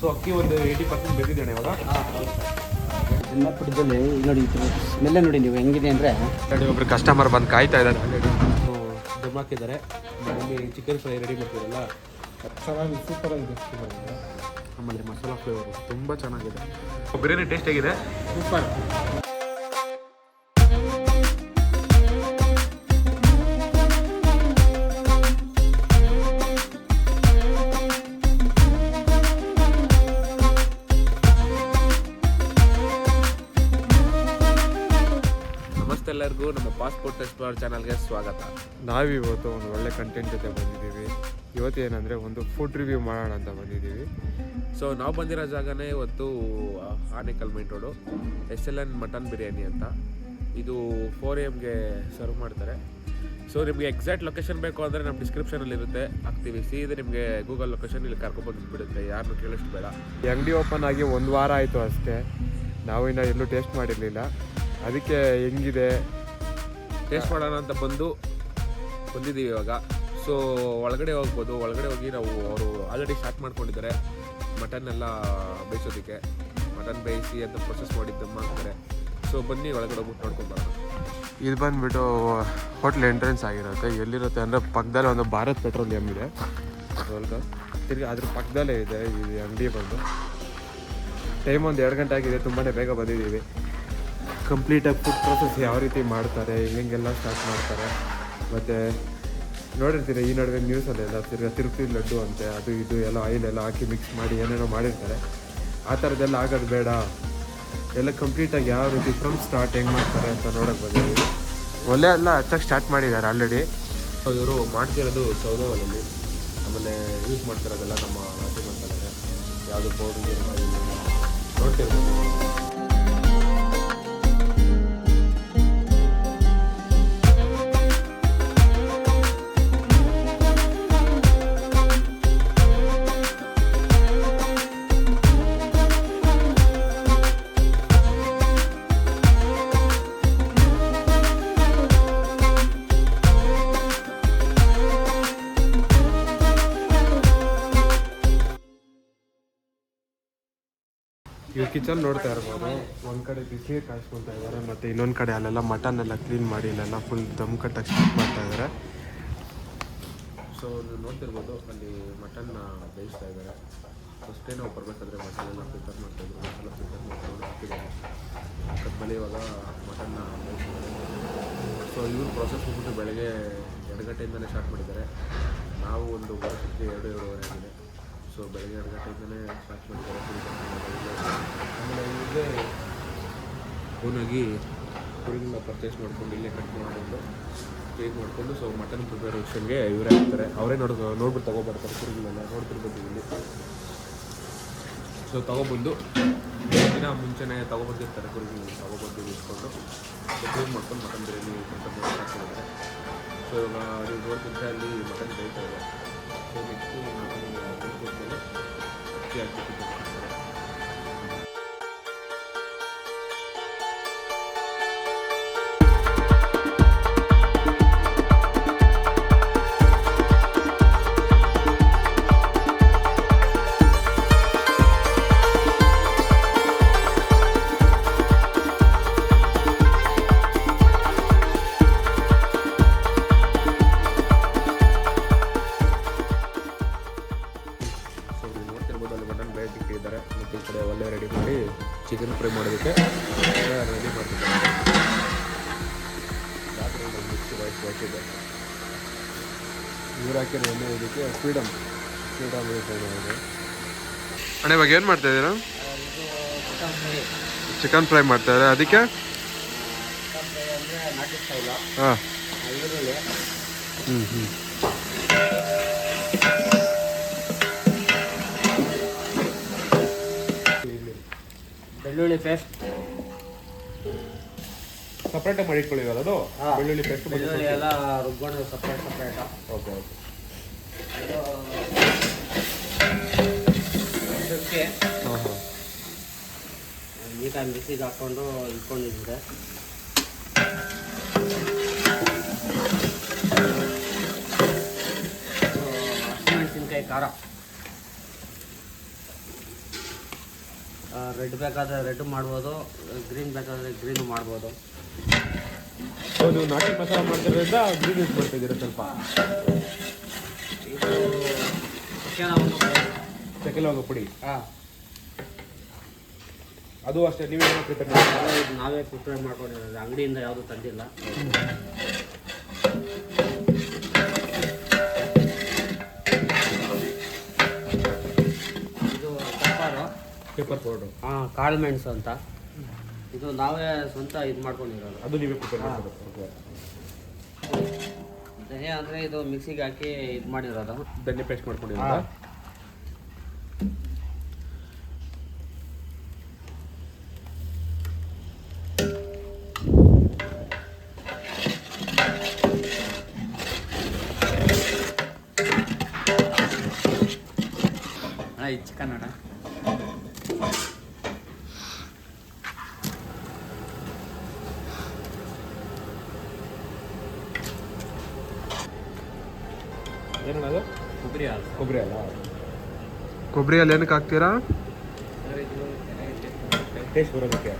So ಅಕ್ಕಿ ಒಂದು eighty percent ಬೇಕಿದ್ದೇನೆ ಇವಾಗ. ಚಿನ್ನಪುಟ್ಟದಲ್ಲಿ ಪುಟ್ಟದಲ್ಲಿ ನೋಡಿ ಸ್ಮೆಲ್ಲ ನೋಡಿ ನೀವು ಹೆಂಗಿದೆ ಅಂದರೆ. ನೋಡಿ ಒಬ್ರು ಕಸ್ಟಮರ್ ಬಂದು ಕಾಯ್ತಾ ಇದ್ದಾರೆ. ಆಲ್ರೆಡಿ ದಮ್ ಹಾಕಿದ್ದಾರೆ. ಮಮ್ಮಿ ಚಿಕನ್ ಫ್ರೈ ರೆಡಿ ಮಾಡ್ತಿರಲ್ಲ. ಚೆನ್ನಾಗಿ ಸೂಪರ್ ಆಗಿದೆ. ಆಮೇಲೆ ಮಸಾಲ ಫ್ಲೇವರ್ ತುಂಬ ಚೆನ್ನಾಗಿದೆ. ಬಿರಿಯಾನಿ ಟೇಸ್ಟ್ ಆಗಿದೆ ಸೂಪರ್ ಪಾಸ್ಪೋರ್ಟ್ ಎಕ್ಸ್ಪ್ಲೋರ್ ಚಾನಲ್ಗೆ ಸ್ವಾಗತ. ನಾವಿವತ್ತು ಒಂದು ಒಳ್ಳೆ ಕಂಟೆಂಟ್ ಜೊತೆ ಬಂದಿದ್ದೀವಿ. ಇವತ್ತು ಏನಂದರೆ ಒಂದು ಫುಡ್ ರಿವ್ಯೂ ಮಾಡೋಣ ಅಂತ ಬಂದಿದ್ದೀವಿ. ಸೊ ನಾವು ಬಂದಿರೋ ಜಾಗನೇ ಇವತ್ತು Anekal main road S L N mutton biryani ಅಂತ. ಇದು ಫೋರ್ ಎಮ್ಗೆ ಸರ್ವ್ ಮಾಡ್ತಾರೆ. ಸೊ ನಿಮಗೆ ಎಕ್ಸಾಕ್ಟ್ ಲೊಕೇಶನ್ ಬೇಕು ಅಂದರೆ ನಮ್ಮ ಡಿಸ್ಕ್ರಿಪ್ಷನಲ್ಲಿ ಇರುತ್ತೆ. ಹಾಕ್ತೀವಿ. ಸೀದಾ ನಿಮಗೆ ಗೂಗಲ್ ಲೊಕೇಶನ್ ಇಲ್ಲಿ ಕರ್ಕೊಬಂದು ಬಿಡುತ್ತೆ. ಯಾರನ್ನೂ ಕೇಳಿಷ್ಟು ಬೇಡ. ಈ ಅಂಗಡಿ ಓಪನ್ ಆಗಿ ಒಂದು ವಾರ ಆಯಿತು ಅಷ್ಟೇ. ನಾವು ಇನ್ನೂ ಎಲ್ಲೂ ಟೇಸ್ಟ್ ಮಾಡಿರಲಿಲ್ಲ. ಅದಕ್ಕೆ ಹೆಂಗಿದೆ? ಟೇಸ್ಟ್ ಮಾಡೋಣ ಅಂತ ಬಂದು ಬಂದಿದ್ದೀವಿ ಇವಾಗ. ಸೊ ಒಳಗಡೆ ಹೋಗ್ಬೋದು. ಒಳಗಡೆ ಹೋಗಿ ನಾವು ಅವರು ಆಲ್ರೆಡಿ ಸ್ಟಾರ್ಟ್ ಮಾಡ್ಕೊಂಡಿದ್ದಾರೆ. ಮಟನ್ ಎಲ್ಲ ಬೇಯಿಸೋದಕ್ಕೆ. ಮಟನ್ ಬೇಯಿಸಿ ಅಂತ ಪ್ರೊಸೆಸ್ ಮಾಡಿ ಮಾಡ್ತಾರೆ ಸೊ ಬನ್ನಿ ಒಳಗಡೆ ಹೋಗ್ಬಿಟ್ಟು ನೋಡ್ಕೊಂಡು ಬರೋಣ. ಇದು ಬಂದುಬಿಟ್ಟು ಹೋಟ್ಲ್ ಎಂಟ್ರೆನ್ಸ್ ಆಗಿರುತ್ತೆ. ಎಲ್ಲಿರುತ್ತೆ ಅಂದರೆ ಪಕ್ಕದಲ್ಲೇ ಒಂದು ಭಾರತ್ ಪೆಟ್ರೋಲಿಯಂ ಇದೆ. ತಿರ್ಗಿ ಅದ್ರ ಪಕ್ಕದಲ್ಲೇ ಇದೆ. ಈ ಅಂಗಡಿ ಬಂದು. ಟೈಮ್ ಒಂದು ಎರಡು ಗಂಟೆ ಆಗಿದೆ. ತುಂಬಾ ಬೇಗ ಬಂದಿದ್ದೀವಿ. ಕಂಪ್ಲೀಟಾಗಿ ಫುಡ್ ಪ್ರೊಸೆಸ್ ಯಾವ ರೀತಿ ಮಾಡ್ತಾರೆ ಹೆಂಗೆಲ್ಲ ಸ್ಟಾರ್ಟ್ ಮಾಡ್ತಾರೆ. ಮತ್ತು ನೋಡಿರ್ತೀರಿ, ಈ ನಡುವೆ ನ್ಯೂಸಲ್ಲೆಲ್ಲ ತಿರ್ಗಿ ತಿರುಪತಿ ಲಡ್ಡು ಅಂತೆ, ಅದು ಇದು ಎಲ್ಲ ಆಯಿಲ್ ಎಲ್ಲ ಹಾಕಿ ಮಿಕ್ಸ್ ಮಾಡಿ ಏನೇನೋ ಮಾಡಿರ್ತಾರೆ. ಆ ಥರದ್ದೆಲ್ಲ ಆಗೋದು ಬೇಡ. ಎಲ್ಲ ಕಂಪ್ಲೀಟಾಗಿ ಯಾವ ರೀತಿ ಫ್ರಮ್ ಸ್ಟಾರ್ಟ್ ಹೆಂಗೆ ಮಾಡ್ತಾರೆ ಅಂತ ನೋಡೋಕೆ ಬಂದಿದ್ದೀವಿ. ಒಲೆ ಎಲ್ಲ ಹಚ್ಚಕ್ಕೆ ಸ್ಟಾರ್ಟ್ ಮಾಡಿದ್ದಾರೆ ಆಲ್ರೆಡಿ ಇವರು ಮಾಡ್ತಿರೋದು ಸೌದೆ ಒಲೆಯಲ್ಲಿ ಆಮೇಲೆ ಯೂಸ್ ಮಾಡ್ತಿರೋದೆಲ್ಲ ನಮ್ಮ ರಾಜ್ಯ ಮಸಾಲೆ ಯಾವುದು ಪೌಡರ್ ನೋಡ್ತಿರ್ಬೋದು. ಕಿಚನ್ ನೋಡ್ತಾ ಇರ್ಬೋದು. ಒಂದು ಕಡೆ ಬಿಸಿ ಕಾಯಿಸ್ಕೊತಾ ಇದ್ದಾರೆ, ಮತ್ತು ಇನ್ನೊಂದು ಕಡೆ ಅಲ್ಲೆಲ್ಲ ಮಟನ್ ಎಲ್ಲ ಕ್ಲೀನ್ ಮಾಡಿ ಇಲ್ಲೆಲ್ಲ ಫುಲ್ ದಮ್ ಕಟ್ಟಕ್ಕೆ ಸ್ಟಾರ್ಟ್ ಮಾಡ್ತಾ ಇದ್ದಾರೆ. ಸೊ ನೀವು ನೋಡ್ತಿರ್ಬೋದು, ಅಲ್ಲಿ ಮಟನ್ನ ಬೇಯಿಸ್ತಾ ಇದ್ದಾರೆ. ಫಸ್ಟೇ ನಾವು ಬರಬೇಕಾದ್ರೆ ಮಟನ್ ಎಲ್ಲ ಪ್ರಿಪೇರ್ ಮಾಡ್ತಾಯಿದ್ರು ಮಸಾಲ ಪ್ರಿಪೇರ್ ಮಾಡ್ಕೊಂಡು ಹಾಕಿದ್ದಾರೆ ಹಾಕಿದ್ಮೇಲೆ ಇವಾಗ ಮಟನ್ನ ಸೊ ಇವ್ರು ಪ್ರೊಸೆಸ್ ಹೋಗ್ಬಿಟ್ಟು ಬೆಳಗ್ಗೆ ಎರಡು ಗಂಟೆಯಿಂದಲೇ ಸ್ಟಾರ್ಟ್ ಮಾಡಿದ್ದಾರೆ. ನಾವು ಒಂದು ವರ್ಷಕ್ಕೆ ಎರಡು, ಎರಡೂವರೆ ಆಗಿದೆ. ಸೊ ಬೆಳಗ್ಗೆ ಎರಡು ಗಂಟೆಯಿಂದಲೇ ಸ್ಟಾರ್ಟ್ ಮಾಡ್ತಾರೆ ಆಮೇಲೆ ಇಲ್ಲೇ ಓನಾಗಿ ಕುರಿಗಳನ್ನ ಪರ್ಚೇಸ್ ಮಾಡ್ಕೊಂಡು ಇಲ್ಲೇ ಕಟ್ ಮಾಡಿಕೊಂಡು ಕ್ಲೀನ್ ಮಾಡಿಕೊಂಡು ಸೊ ಮಟನ್ ಪ್ರಿಪರೇಷನ್ಗೆ ಇವರೇ ಆಗ್ತಾರೆ ಅವರೇ ನೋಡ್ ನೋಡ್ಬಿಟ್ಟು ತೊಗೊಬರ್ತಾರೆ ಕುರಿಗಳೆಲ್ಲ ನೋಡ್ತಿರ್ಬೋದು ಇಲ್ಲಿ ಸೊ ತೊಗೊಬಂದು ದಿನ ಮುಂಚೆನೇ ತೊಗೊಬಂದಿರ್ತಾರೆ ಕುರಿಗಳನ್ನ ತೊಗೊಬಂದು ಇಟ್ಕೊಂಡು ಕ್ಲೀನ್ ಮಾಡ್ಕೊಂಡು ಮಟನ್ ಬಿರಿಯಾನಿ ಮಟನ್ ಮಾಡ್ತಾರೆ ಸೊ ಇವಾಗ ನೀವು ನೋಡ್ತಿದ್ರೆ ಅಲ್ಲಿ ಮಟನ್ ಬೇಯ್ತಾ ಇದೆ ಸೊ ನೆಕ್ಸ್ಟು ಅಕ್ಕಿ ಹಾಕಿ ಮಾಡ್ತಾರೆ ಇವಾಗ ಏನು ಮಾಡ್ತಾ ಇದ್ದೀರಾ? ಚಿಕನ್ ಫ್ರೈ ಮಾಡ್ತಾ ಇದ್ದಾರೆ? ಅದಕ್ಕೆ? ಹಾಂ. ಹ್ಞೂ ಹ್ಞೂ ಬೆಳ್ಳುಳ್ಳಿ ಪೇಸ್ಟ್ ಸಪ್ರೇಟಾಗಿ ಮಾಡಿ ಇಟ್ಕೊಳ್ಳಿರಲ್ಲ ಅದು. ಬೆಳ್ಳುಳ್ಳಿ ಪೇಸ್ಟ್ ಬೆಳ್ಳುಳ್ಳಿ ಎಲ್ಲ ರುಬ್ಕೊಂಡು ಸಪ್ರೇಟ್ ಸಪ್ರೇಟ್ ಓಕೆ ಓಕೆ ಹಾಂ ನೀಟಾಗಿ ಮಿಕ್ಸಿಗೆ ಹಾಕ್ಕೊಂಡು ಇಟ್ಕೊಂಡಿದ್ದೆ. ಹಸಿಮೆಣಸಿನ್ಕಾಯಿ ಖಾರ. ರೆಡ್ ಬೇಕಾದರೆ ರೆಡ್ ಮಾಡ್ಬೋದು ಗ್ರೀನ್ ಬೇಕಾದರೆ ಗ್ರೀನು ಮಾಡ್ಬೋದು. ಸೊ ನೀವು ನಾಟಿ ಮಸಾಲ ಮಾಡ್ತಿರೋದ್ರಿಂದ ಗ್ರೀನ್ ಯೂಸ್ ಮಾಡ್ತಿದ್ದೀರಾ ಸ್ವಲ್ಪ? ಇದು ಚಿಕನ್ ಲವಂಗ ಪುಡಿ. ಹಾಂ. ಅದು ಅಷ್ಟೇ ನೀವೇನೋ ಪ್ರಿಪೇರ್ ಮಾಡಿ? ನಾವೇ ಪ್ರಿಪೇರ್ ಮಾಡ್ಕೊಂಡಿರೋದು. ಅಂಗಡಿಯಿಂದ ಯಾವುದು ತಂದಿಲ್ಲ. ಇದು ಪೆಪ್ಪರು. ಪೇಪರ್ ಪೌಡ್ರು ಹಾಂ ಕಾಳು ಮೆಣಸು ಅಂತ. ಇದು ನಾವೇ ಸ್ವಂತ ಇದು ಮಾಡ್ಕೊಂಡಿರೋದು. ಅದು ನೀವೇ ಪ್ರಿಪೇರ್ ಮಾಡೋದು ಓಕೆ ಧನಿಯಾ ಅಂದರೆ ಇದು ಮಿಕ್ಸಿಗೆ ಹಾಕಿ ಇದು ಮಾಡಿರೋದು. ಧನ್ಯ ಪೇಸ್ಟ್ ಮಾಡ್ಕೊಂಡಿದ್ದೀರಾ ಹಾಂ. ಅಣ್ಣ ಇದು ಚಿಕನ್ ಅಣ್ಣ ಏನಣ್ಣ ಅದು ಕೊಬ್ಬರಿ ಹಾಲು ಕೊಬ್ಬರಿ ಅಲ್ಲ ಕೊಬ್ಬರಿ ಅಲ್ಲಿ ಏನಕ್ಕೆ ಹಾಕ್ತೀರಾ ಟೇಸ್ಟ್ ಬರೋದಕ್ಕೆ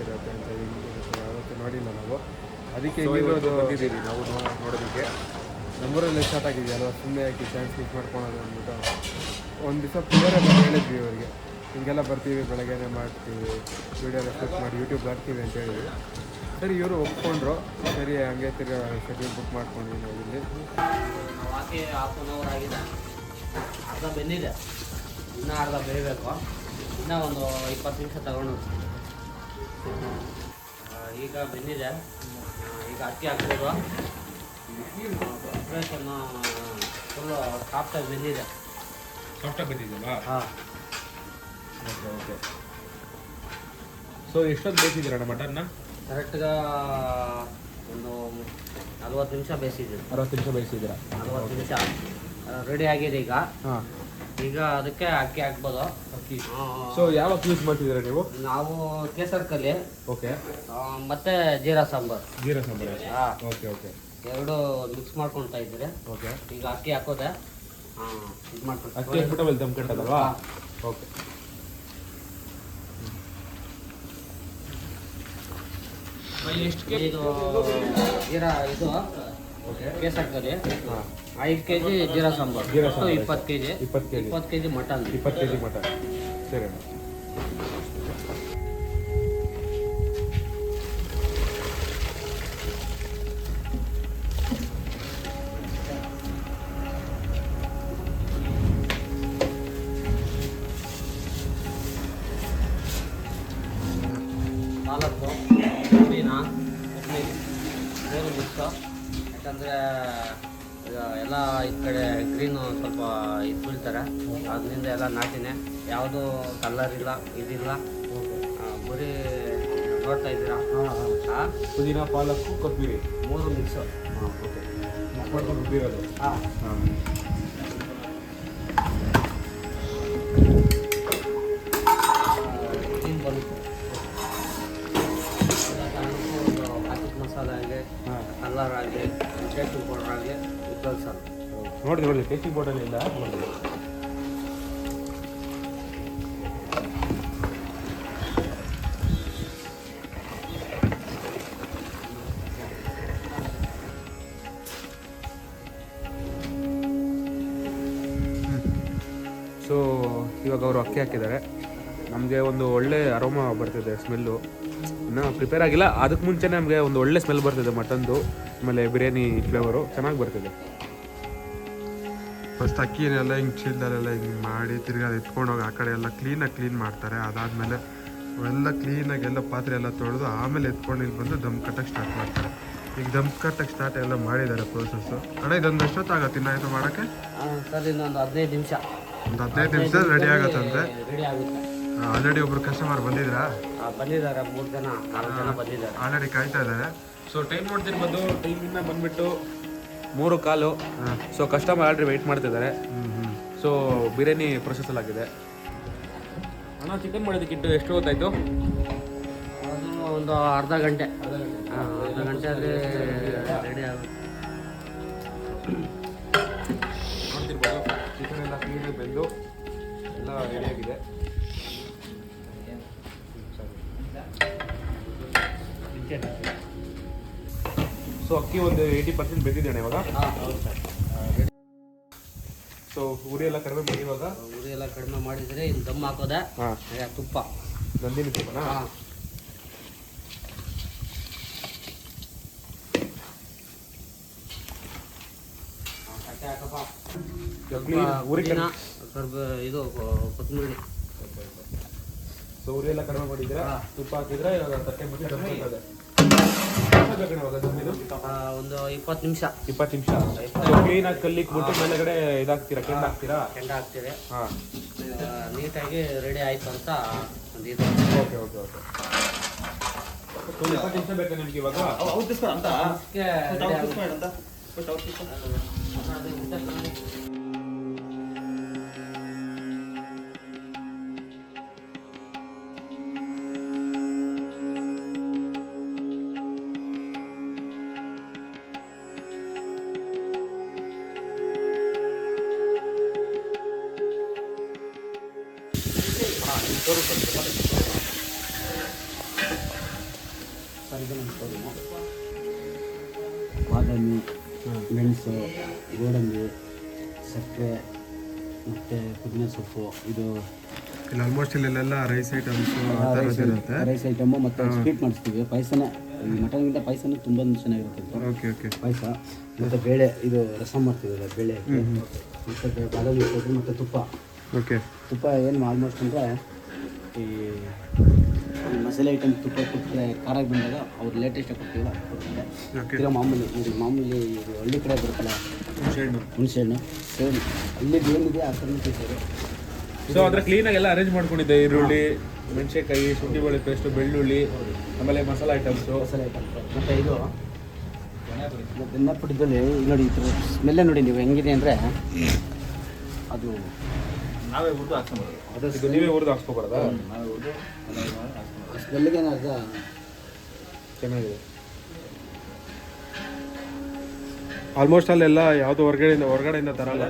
ಹೆಂಗಿರುತ್ತೆ ಅಂತ ಹೇಳಿ ಯಾವತ್ತೂ ನೋಡಿಲ್ಲ ನಾವು. ಅದಕ್ಕೆ ಬಂದಿದ್ದೀರಿ ಬಂದಿದ್ದೀವಿ ನಾವು ನೋಡೋಕೆ ನೋಡೋದಕ್ಕೆ. ನಮ್ಮೂರಲ್ಲಿ ಸ್ಟಾರ್ಟ್ ಆಗಿದೆಯಲ್ಲ ಅಲ್ವಾ? ಸುಮ್ಮನೆ ಹಾಕಿ ಚಾನ್ಸ್ ಮಿಸ್ ಮಾಡ್ಕೊಳೋದು ಅಂದ್ಬಿಟ್ಟು. ಒಂದು ದಿವಸ ಪ್ರಿಯರೇ ಬಂದು ಹೇಳಿದ್ವಿ ಇವರಿಗೆ. ಹಿಂಗೆಲ್ಲ ಬರ್ತೀವಿ ಬೆಳಗ್ಗೆನೇ ಮಾಡ್ತೀವಿ ವೀಡಿಯೋ ರೆಫ್ಲೆಕ್ಟ್ ಮಾಡಿ ಯೂಟ್ಯೂಬ್ ಬರ್ತೀವಿ ಅಂತ ಹೇಳಿದ್ವಿ ಸರಿ ಇವರು ಒಪ್ಕೊಂಡ್ರು. ಸರಿ ಹಂಗೆ ತಿರ್ಗಿ ಶೆಡ್ಯೂಲ್ ಬುಕ್ ಮಾಡ್ಕೊಂಡ್ವಿ ನಾವು ಇಲ್ಲಿ ನಾವು ಹಾಕಿ ಹಾಫ್ ಆನ್ ಅವರ್ ಆಗಿದೆ ಅರ್ಧ ಬೆಂದಿದೆ ಇನ್ನೂ ಅರ್ಧ ಬೇಯಬೇಕು ಇನ್ನೂ ಒಂದು ಇಪ್ಪತ್ತು ನಿಮಿಷ ತಗೊಂಡು ಈಗ ಬೆಂದಿದೆ. ಈಗ ಅಕ್ಕಿ ಹಾಕ್ಬೋದು. ಆಪ್ರೇಷನ್ ಫುಲ್ಲು ಸಾಫ್ಟಾಗಿ ಬೆಂದಿದೆ. ಸಾಫ್ಟಾಗಿ ಬಂದಿದ್ದಲ್ಲ ಹಾಂ. ಓಕೆ ಓಕೆ ಸೊ ಎಷ್ಟೊತ್ತು ಬೇಯಿಸಿದ್ದೀರಣ್ಣ ಮಟನ್ನ ಕರೆಕ್ಟ್ಗೆ ಒಂದು ನಲ್ವತ್ತು ನಿಮಿಷ ಬೇಯಿಸಿದ್ದೀರಿ ಅರವತ್ತು ನಿಮಿಷ ಬೇಯಿಸಿದ್ದೀರಾ? ನಲ್ವತ್ತು ನಿಮಿಷ. ರೆಡಿ ಆಗಿದೆ ಈಗ. ಹಾಂ. ಈಗ ಅದಕ್ಕೆ ಅಕ್ಕಿ ಹಾಕ್ಬೋದು. ಅಕ್ಕಿ. ಸೊ ಯಾವ ಅಕ್ಕಿ ಯೂಸ್ ಮಾಡ್ತಿದ್ದೀರಾ ನೀವು? ನಾವು ಕೇಸರ್ ಕಲಿ ಓಕೆ ಮತ್ತೆ ಜೀರಾ ಸಾಂಬಾರ್. ಜೀರಾ ಸಾಂಬಾರ್ ಹಾಂ. ಓಕೆ ಓಕೆ ಎರಡು ಮಿಕ್ಸ್ ಮಾಡ್ಕೊಳ್ತಾ ಇದ್ದೀರಿ. ಓಕೆ ಈಗ ಅಕ್ಕಿ ಹಾಕೋದೆ. ಇದು ಮಾಡ್ಕೊಂಡು ಅಕ್ಕಿ ಹಾಕ್ಬಿಟ್ಟು ಆಮೇಲೆ ದಮ್ ಕಟ್ಟದಲ್ವಾ? ಓಕೆ ಇದು ಜೀರಾ ಇದು ಓಕೆ ಕೇಸರ್ ಕಲಿ ಹಾಂ. ಐದು ಕೆ ಜಿ ಜೀರಾ ಸಾಂಬಾರು. ಜೀರಾ ಸಾಂಬಾರ್ ಇಪ್ಪತ್ತು ಕೆ ಜಿ ಇಪ್ಪತ್ತು ಕೆ ಜಿ ಇಪ್ಪತ್ತು ಕೆ ಜಿ ಮಟನ್. ಇಪ್ಪತ್ತು ಕೆ ಜಿ ಮಟನ್. ಸರಿ ಅಣ್ಣ. ಪಾಲಕ್ಕು ಪುದೀನ ಚಟ್ನಿ ಮೂರು ಮಿಕ್ಸು ಯಾಕಂದರೆ ಎಲ್ಲ ಈ ಕಡೆ ಗ್ರೀನು ಸ್ವಲ್ಪ ಇದು ಬೀಳ್ತಾರೆ. ಅದರಿಂದ ಎಲ್ಲ ನಾಟಿನೇ. ಯಾವುದು ಕಲರ್ ಇಲ್ಲ ಇದಿಲ್ಲ. ಬರೀ ನೋಡ್ತಾ ಇದ್ದೀರಾ? ಹಾಂ ಪುದೀನ ಪಾಲಕ್ ಕೊಬ್ಬರಿ ಮೂರು ಮಿಕ್ಸು ಹಾಂ ಓಕೆ. ಹಾಂ. ಮಸಾಲೆ ಆಗಲಿ ಕಲ್ಲರ್ ಆಗಲಿ ಚೇಟು ಪೌಡರ್ ಆಗಲಿ ಉಪಯೋಗಿಸೋದು ನೋಡಿ ನೋಡಿದೆ ಟೇಸ್ಟಿಂಗ್ ಬೋರ್ಡಲ್ಲಿ ಇಲ್ಲ ನೋಡಿದೆ ಸೊ ಇವಾಗ ಅವರು ಅಕ್ಕಿ ಹಾಕಿದ್ದಾರೆ. ನಮಗೆ ಒಂದು ಒಳ್ಳೆ ಅರೋಮ ಬರ್ತಿದೆ ಸ್ಮೆಲ್ಲು. ಇನ್ನು ಪ್ರಿಪೇರ್ ಆಗಿಲ್ಲ. ಅದಕ್ಕೆ ಮುಂಚೆ ನಮಗೆ ಒಂದು ಒಳ್ಳೆ ಸ್ಮೆಲ್ ಬರ್ತಿದೆ ಮಟನ್ದು. ಆಮೇಲೆ ಬಿರಿಯಾನಿ ಫ್ಲೇವರು ಚೆನ್ನಾಗಿ ಬರ್ತಿದೆ. ಫಸ್ಟ್ ಅಕ್ಕಿನೆಲ್ಲ ಹಿಂಗೆ ಚೀಲದಲ್ಲೆಲ್ಲ ಹಿಂಗೆ ಮಾಡಿ ತಿರ್ಗಿ ಅದು ಎತ್ಕೊಂಡು ಹೋಗಿ ಆ ಕಡೆ ಎಲ್ಲ ಕ್ಲೀನಾಗಿ ಕ್ಲೀನ್ ಮಾಡ್ತಾರೆ. ಅದಾದಮೇಲೆ ಎಲ್ಲ ಕ್ಲೀನಾಗಿ ಎಲ್ಲ ಪಾತ್ರೆ ಎಲ್ಲ ತೊಳೆದು ಆಮೇಲೆ ಎತ್ಕೊಂಡು ಇಲ್ಲಿ ಬಂದು ದಮ್ ಕಟ್ಟಕ್ಕೆ ಸ್ಟಾರ್ಟ್ ಮಾಡ್ತಾರೆ. ಈಗ ದಮ್ ಕಟ್ಟಕ್ಕೆ ಸ್ಟಾರ್ಟ್ ಎಲ್ಲ ಮಾಡಿದ್ದಾರೆ ಪ್ರೋಸೆಸ್ಸು ಅಣ್ಣ ಇದೊಂದು ಎಷ್ಟೊತ್ತಾಗತ್ತೆ ಇನ್ನ ಇದು ಮಾಡೋಕ್ಕೆ? ಸರ್ ಇನ್ನೊಂದು ಹದಿನೈದು ನಿಮಿಷ. ಒಂದು ಹದಿನೈದು ನಿಮಿಷ ರೆಡಿ ಆಗುತ್ತಂತೆ. ರೆಡಿ ಆಗುತ್ತೆ. ಆಲ್ರೆಡಿ ಒಬ್ರು ಕಸ್ಟಮರ್ ಬಂದಿದ್ರಾ? ಆ, ಬಂದಿದ್ದಾರೆ ಮೂರು ಜನ ನಾಲ್ಕು ಜನ ಬಂದಿದ್ದಾರೆ. ಆಲ್ರೆಡಿ ಕಾಯ್ತಾ ಇದ್ದಾರೆ. ಸೊ ಟೈಮ್ ನೋಡ್ತಿರ್ಬೋದು ಟೈಮಿಂದ ಬಂದ್ಬಿಟ್ಟು ಮೂರು ಕಾಲು. ಸೊ ಕಸ್ಟಮರ್ ಆಲ್ರೆಡಿ ವೆಯ್ಟ್ ಮಾಡ್ತಿದ್ದಾರೆ. ಹ್ಞೂ ಹ್ಞೂ ಸೊ ಬಿರಿಯಾನಿ ಪ್ರೊಸೆಸ್ ಆಗಿದೆ. ಅಣ್ಣ ಚಿಕನ್ ಮಾಡೋದಕ್ಕಿಂತ ಎಷ್ಟು ಹೊತ್ತಾಯ್ತು? ಅದು ಒಂದು ಅರ್ಧ ಗಂಟೆ. ಅರ್ಧ ಗಂಟೆ. ಆದರೆ ರೆಡಿ ಆಗುತ್ತೆ. ನೋಡ್ತಿರ್ಬೋದು. ಚಿಕನ್ ಎಲ್ಲ ಕ್ಲೀನಾಗಿ ಬೆಂದು ಎಲ್ಲ ರೆಡಿಯಾಗಿದೆ ಸೊ ಅಕ್ಕಿ ಒಂದು ಏಯ್ಟಿ ಪರ್ಸೆಂಟ್ ಬೆಂದಿದೆ ಇವಾಗ. ಸೊ ಉರಿ ಎಲ್ಲ ಕಡಿಮೆ ಮಾಡಿ ಇವಾಗ. ಉರಿ ಎಲ್ಲ ಕಡಿಮೆ ಮಾಡಿದ್ರೆ ಇನ್ನು ದಮ್ ಹಾಕೋದ. ತುಪ್ಪ. ನಂದಿನ ತುಪ್ಪನಾ? ಇದು ಕೊತ್ತಂಬರಿ. ಸೊ ಉರಿ ಎಲ್ಲ ಕಡಿಮೆ ಮಾಡಿದ್ರೆ ತುಪ್ಪ ಹಾಕಿದ್ರೆ ಇವಾಗ ತಟ್ಟೆ ಮುಚ್ಚಿ ದಮ್ ಬರ್ತದೆ ಇವಾಗ ದಮ್ ಇದು ಆ, ಒಂದು ಇಪ್ಪತ್ತು ನಿಮಿಷ. ಇಪ್ಪತ್ತು ನಿಮಿಷ. ಕ್ಲೀನ್ ಆಗಿ ಕಲ್ಲಿಕ್ಬಿಟ್ಟು ಮೇಲೆಗಡೆ ಇದಾಗ್ತೀರಾ ಕೆಂಡ ಹಾಕ್ತೀರಾ ಕೆಂಡ ಹಾಕ್ತೀವಿ ಹಾಂ. ನೀಟಾಗಿ ರೆಡಿ ಆಯ್ತು ಅಂತ ಒಂದು ಇದು. Okay okay okay. ಇಪ್ಪತ್ತು ನಿಮಿಷ ಬೇಕಾ ನಿಮ್ಗೆ ಇವಾಗ? ರೈಸ್ ಐಟಮ್ಸ್ ಆ ಥರದ್ದು ಇರುತ್ತೆ. ರೈಸ್ ಐಟಮ್ ಮತ್ತು ಸ್ವೀಟ್ ಮಾಡಿಸ್ತೀವಿ. ಪಾಯಸನ ಈ ಮಟನ್ಗಿಂತ ಪಾಯಸನ ತುಂಬ ಚೆನ್ನಾಗಿರುತ್ತೆ. Okay okay. ಪಾಯಸ ಮತ್ತು ಬೇಳೆ ಇದು ರಸಮ್ ಮಾಡ್ತೀವಿ ಬೇಳೆ ಮತ್ತೆ ಬಾದಾಮಿ ಕೊಬ್ಬರಿ ಮತ್ತು ತುಪ್ಪ. ಓಕೆ. ತುಪ್ಪ ಏನು ಆಲ್ಮೋಸ್ಟ್ ಅಂದರೆ ಈ ಮಸಾಲೆ ಐಟಮ್ ತುಪ್ಪ ಕೊಟ್ಟರೆ ಖಾರ ಬಂದಾಗ ಅವ್ರು ಲೇಟೆಸ್ಟ್ ಕೊಡ್ತೀವಲ್ಲ ತಿರ್ಗಾ ಮಾಮೂಲಿ ನೋಡಿ ಮಾಮೂಲಿ ಹಳ್ಳಿ ಕಡೆ ಬರುತ್ತಲ್ಲ ಹುಣಸೆಹಣ್ಣು ಹುಣಸೆಹಣ್ಣು ಸೇಮ್ ಅಲ್ಲಿ ಏನಿದೆ ಆ ಥರ ಸೊ ಅದ್ರ ಕ್ಲೀನಾಗಿ ಎಲ್ಲ ಅರೇಂಜ್ ಮಾಡ್ಕೊಂಡಿದ್ದೆ ಈರುಳ್ಳಿ ಮೆಣಸಿನಕಾಯಿ ಶುಂಠಿ ಬೆಳ್ಳುಳ್ಳಿ ಪೇಸ್ಟ್ ಬೆಳ್ಳುಳ್ಳಿ ಆಮೇಲೆ ಮಸಾಲ ಐಟಮ್ಸ್ ಮಸಾಲೆ ಐಟಮ್ ಮತ್ತು ಇದು ನೋಡಿ ಈ ಥರ ಸ್ಮೆಲ್ಲೇ ನೋಡಿ ನೀವು ಹೆಂಗಿದೆ ಅಂದರೆ ಅದು ನಾವೇ ಹುರಿದು ಹಾಕ್ಸ್ಕೊಂಬರೋದು. ನೀವೇ ಹುರಿದು ಹಾಕ್ಸ್ಕೊಬಾರ್ದಾ? ನಾವೇ ಹುರಿದು ಸ್ಮೆಲ್ಗೆ ಅರ್ಧ ಚೆನ್ನಾಗಿದೆ. ಆಲ್ಮೋಸ್ಟ್ ಅಲ್ಲೆಲ್ಲ ಯಾವುದು ಹೊರಗಡೆಯಿಂದ ಹೊರಗಡೆಯಿಂದ ತರಲ್ಲ.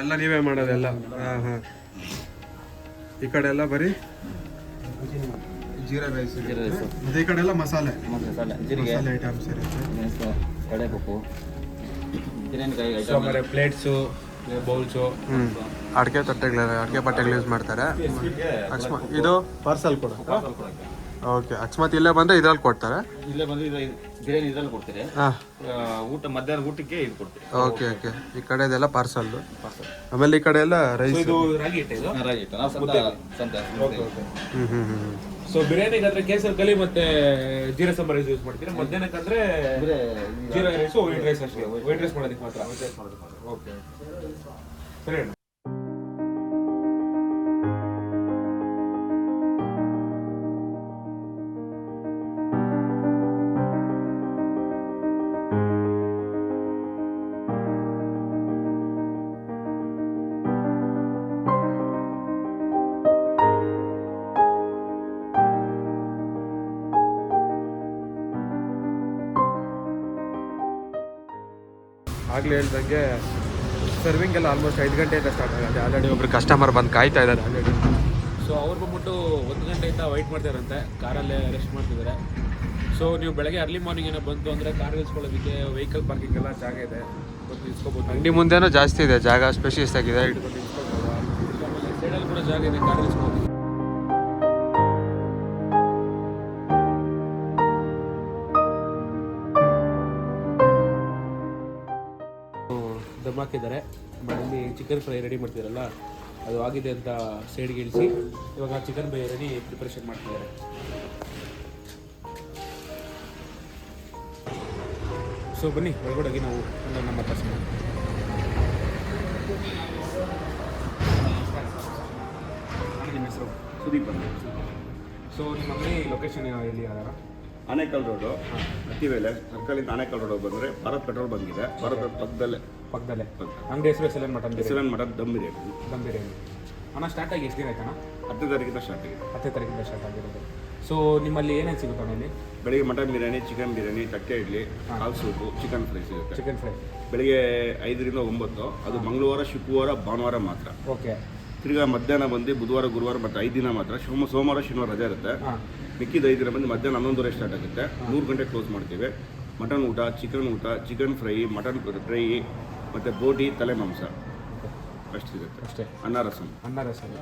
ಎಲ್ಲ ನೀವೇ ಮಾಡೋದೆಲ್ಲ. ಹಾಂ ಹಾಂ. ಈ ಕಡೆ ಎಲ್ಲ ಬರೀ ಜೀರಾ ರೈಸ್ ಜೀರಾ ರೈಸು. ಈ ಕಡೆ ಎಲ್ಲ ಮಸಾಲೆ. ಮಸಾಲೆ ಜೀರಿಗೆ. ಮಸಾಲೆ ಐಟಮ್ಸ್ ಇರುತ್ತೆ. ಮೆಣಸು ಕಡಲೆಪಪ್ಪು ಬಿರಿಯಾನಿಕಾಯಿ ಸೊ ಆಮೇಲೆ ಪ್ಲೇಟ್ಸು ಬೌಲ್ಸು ಹ್ಞೂ ಅಡಿಕೆ ತಟ್ಟೆಗಳ ಅಡಿಕೆ ಬಟ್ಟೆಗಳು ಯೂಸ್ ಮಾಡ್ತಾರೆ. ಅಕಸ್ಮಾತ್ ಇದು? ಪಾರ್ಸಲ್ ಕೂಡ ಓಕೆ ಅಕಸ್ಮಾತ್ ಇಲ್ಲೇ ಬಂದ್ರೆ ಇದ್ರಲ್ಲಿ ಕೊಡ್ತಾರೆ. ಇಲ್ಲೇ ಬಂದು ಇದು ಬಿರಿಯಾನಿ ಇದ್ರಲ್ಲಿ ಕೊಡ್ತೀರಿ. ಹಾಂ. ಊಟ ಮಧ್ಯಾಹ್ನ ಊಟಕ್ಕೆ ಇದು ಕೊಡ್ತೀರಿ. ಓಕೆ ಓಕೆ ಈ ಕಡೆದೆಲ್ಲ ಪಾರ್ಸಲ್ ಆಮೇಲೆ ಈ ಕಡೆ ಎಲ್ಲ ರೈಸ್ ಇದು ರಾಗಿ ಹಿಟ್ಟು ಇದು? ರಾಗಿ ಹಿಟ್ಟು. ನಾವು ಸಂತೆ ಸಂತೆ ಹ್ಞೂ ಹ್ಞೂ ಹ್ಞೂ ಸೊ ಬಿರಿಯಾನಿಗೆ ಅಂದ್ರೆ ಕೇಸರಿ ಕಲಿ ಮತ್ತೆ ಜೀರಾ ಸಾಂಬಾರ್ ರೈಸ್ ಯೂಸ್ ಮಾಡ್ತೀರಾ? ಮಧ್ಯಾಹ್ನಕ್ಕಂದ್ರೆ ಜೀರಾ ರೈಸ್ ವೈಟ್ ರೈಸ್ ಅಷ್ಟೇ. ವೈಟ್ ರೈಸ್ ಮಾಡೋದಕ್ಕೆ ಮಾತ್ರ. ಓಕೆ ಸರಿ ಆಗಲೇ ಹೇಳ್ದಂಗೆ ಸರ್ವಿಂಗ್ ಎಲ್ಲ ಆಲ್ಮೋಸ್ಟ್ ಐದು ಗಂಟೆಯಿಂದ ಸ್ಟಾರ್ಟ್ ಆಗುತ್ತೆ. ಆಲ್ರೆಡಿ ಒಬ್ರು ಕಸ್ಟಮರ್ ಬಂದು ಕಾಯ್ತಾ ಇದ್ದಾರೆ ಆಲ್ರೆಡಿ ಸೊ ಅವ್ರು ಬಂದ್ಬಿಟ್ಟು ಒಂದು ಗಂಟೆಯಿಂದ ವೆಯ್ಟ್ ಮಾಡ್ತಾರಂತೆ ಕಾರಲ್ಲೇ ರೆಸ್ಟ್ ಮಾಡ್ತಿದ್ದಾರೆ ಸೊ ನೀವು ಬೆಳಗ್ಗೆ ಅರ್ಲಿ ಮಾರ್ನಿಂಗ್ ಏನೋ ಬಂತು ಅಂದರೆ ಕಾರ್ ಇಳಿಸ್ಕೊಳ್ಳೋದಕ್ಕೆ ವೆಹಿಕಲ್ ಪಾರ್ಕಿಂಗ್ ಎಲ್ಲ ಜಾಗ ಇದೆ. ಬಂದು ಇಸ್ಕೋಬೋದು ಅಂಗಡಿ ಮುಂದೆನೂ ಜಾಸ್ತಿ ಇದೆ. ಜಾಗ ಸ್ಪೆಷಿಯಸ್ ಆಗಿದೆ. ಸೈಡಲ್ಲಿ ಕೂಡ ಜಾಗ ಇದೆ. ಕಾರ್ ಇಳಿಸ್ಕೋಬೋದು. ದಮ್ ಹಾಕಿದ್ದಾರೆ ಮನೆಯಲ್ಲಿ ಚಿಕನ್ ಫ್ರೈ ರೆಡಿ ಮಾಡ್ತಿದ್ದಾರಲ್ಲ ಅದು ಆಗಿದೆ ಅಂತ ಸೈಡ್ಗೆ ಇಳಿಸಿ ಇವಾಗ ಚಿಕನ್ ಬಿರಿಯಾನಿ ಪ್ರಿಪ್ರೇಷನ್ ಮಾಡ್ತಿದ್ದಾರೆ ಸೊ ಬನ್ನಿ ಒಳಗಡೆ ನಾವು ನಮ್ಮ ನಿಮ್ಮ ಹೆಸರು ಸುದೀಪ್ ಅಂತ ಸೊ ನಿಮ್ಮ ಮನೆ ಲೊಕೇಶನ್ ಎಲ್ಲಿ ಯಾರ ಆನೇಕಲ್ ರೋಡು ಸರ್ಕಲ್ ಸರ್ಕಲಿಂದ ಆನೇಕಲ್ ರೋಡ್ ಬಂದರೆ ಭಾರತ್ ಪೆಟ್ರೋಲ್ ಬಂಕ್ ಇದೆ. ಭಾರತ್ ಪಕ್ಕದಲ್ಲೇ. ಪಕ್ಕದಲ್ಲೇ. ಅಂಗಡಿ ಹೆಸರು ಎಸ್ ಎಲ್ ಮಟನ್ ಹೆಸರನ್ನು ಮಟನ್ ದಮ್ ಬಿರಿಯಾನಿ ದಮ್ ಬಿರಿಯಾನಿ ಅಣ್ಣ ಸ್ಟಾರ್ಟ್ ಆಗಿ ಎಷ್ಟು ದಿನ ಆಯ್ತಣ್ಣ? ಹತ್ತನೇ ತಾರೀಕಿಂದ ಸ್ಟಾರ್ಟ್ ಆಗಿದೆ. ಹತ್ತನೇ ತಾರೀಕಿಂದ ಸ್ಟಾರ್ಟ್ ಆಗಿರೋದು. ಸೊ ನಿಮ್ಮಲ್ಲಿ ಏನೇನು ಸಿಗುತ್ತೆ ಇಲ್ಲಿ? ಬೆಳಿಗ್ಗೆ ಮಟನ್ ಬಿರಿಯಾನಿ ಚಿಕನ್ ಬಿರಿಯಾನಿ ತಟ್ಟೆ ಇಡ್ಲಿ ಕಾಲ್ ಸೂಪು ಚಿಕನ್ ಫ್ರೈ ಸಿಗುತ್ತೆ. Chicken fry. ಬೆಳಿಗ್ಗೆ ಐದರಿಂದ ಒಂಬತ್ತು ಅದು ಮಂಗಳವಾರ ಶುಕ್ರವಾರ ಭಾನುವಾರ ಮಾತ್ರ. ಓಕೆ. ತಿರ್ಗಾ ಮಧ್ಯಾಹ್ನ ಬಂದು ಬುಧವಾರ ಗುರುವಾರ ಮತ್ತು ಐದು ದಿನ ಮಾತ್ರ ಸೋಮ ಸೋಮವಾರ ಶನಿವಾರ ರಜೆ ಇರುತ್ತೆ. ಮಿಕ್ಕಿದ ಐದು ದಿನ ಬಂದು ಮಧ್ಯಾಹ್ನ ಹನ್ನೊಂದುವರೆ ಸ್ಟಾರ್ಟ್ ಆಗುತ್ತೆ. ಮೂರು ಗಂಟೆ ಕ್ಲೋಸ್ ಮಾಡ್ತೀವಿ. ಮಟನ್ ಊಟ ಚಿಕನ್ ಊಟ ಚಿಕನ್ ಫ್ರೈ ಮಟನ್ ಫ್ರೈ ಮತ್ತು ಬೋಟಿ ತಲೆ ಮಾಂಸ. ಅಷ್ಟು ಸಿಗುತ್ತೆ. ಅಷ್ಟೇ. ಅನ್ನ ರಸಂ ಅನ್ನ ರಸಂ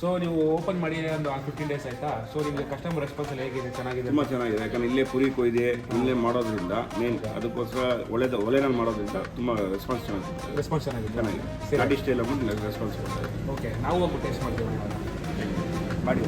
ಸೊ ನೀವು ಓಪನ್ ಮಾಡಿ ಒಂದು ಫಿಫ್ಟೀನ್ ಡೇಸ್ ಆಯ್ತಾ? ಸೊ ನಿಮಗೆ ಕಸ್ಟಮರ್ ರೆಸ್ಪಾನ್ಸ್ ಎಲ್ಲ ಹೇಗಿದೆ? ಚೆನ್ನಾಗಿದೆ ತುಂಬ ಚೆನ್ನಾಗಿದೆ. ಯಾಕಂದ್ರೆ ಇಲ್ಲೇ ಪುರಿ ಕೊಯ್ದೆ ಇಲ್ಲೇ ಮಾಡೋದ್ರಿಂದ ಮೇನ್ ಅದಕ್ಕೋಸ್ಕರ ಒಳ್ಳೆದ ಒಲೆನಲ್ಲಿ ಮಾಡೋದ್ರಿಂದ ತುಂಬ ರೆಸ್ಪಾನ್ಸ್ ಚೆನ್ನಾಗಿದೆ ರೆಸ್ಪಾನ್ಸ್ ಚೆನ್ನಾಗಿದೆ. ಚೆನ್ನಾಗಿದೆ. ಸರಿ. ಘಾಟಿ ಇಲ್ಲ ಅಂದ್ಬಿಟ್ಟು ರೆಸ್ಪಾನ್ಸ್ ಕೊಡ್ತಾರೆ ಓಕೆ ನಾವು ಹೋಗ್ಬಿಟ್ಟು ಟೇಸ್ಟ್ ಮಾಡ್ತೀವಿ. ಮಾಡಿ.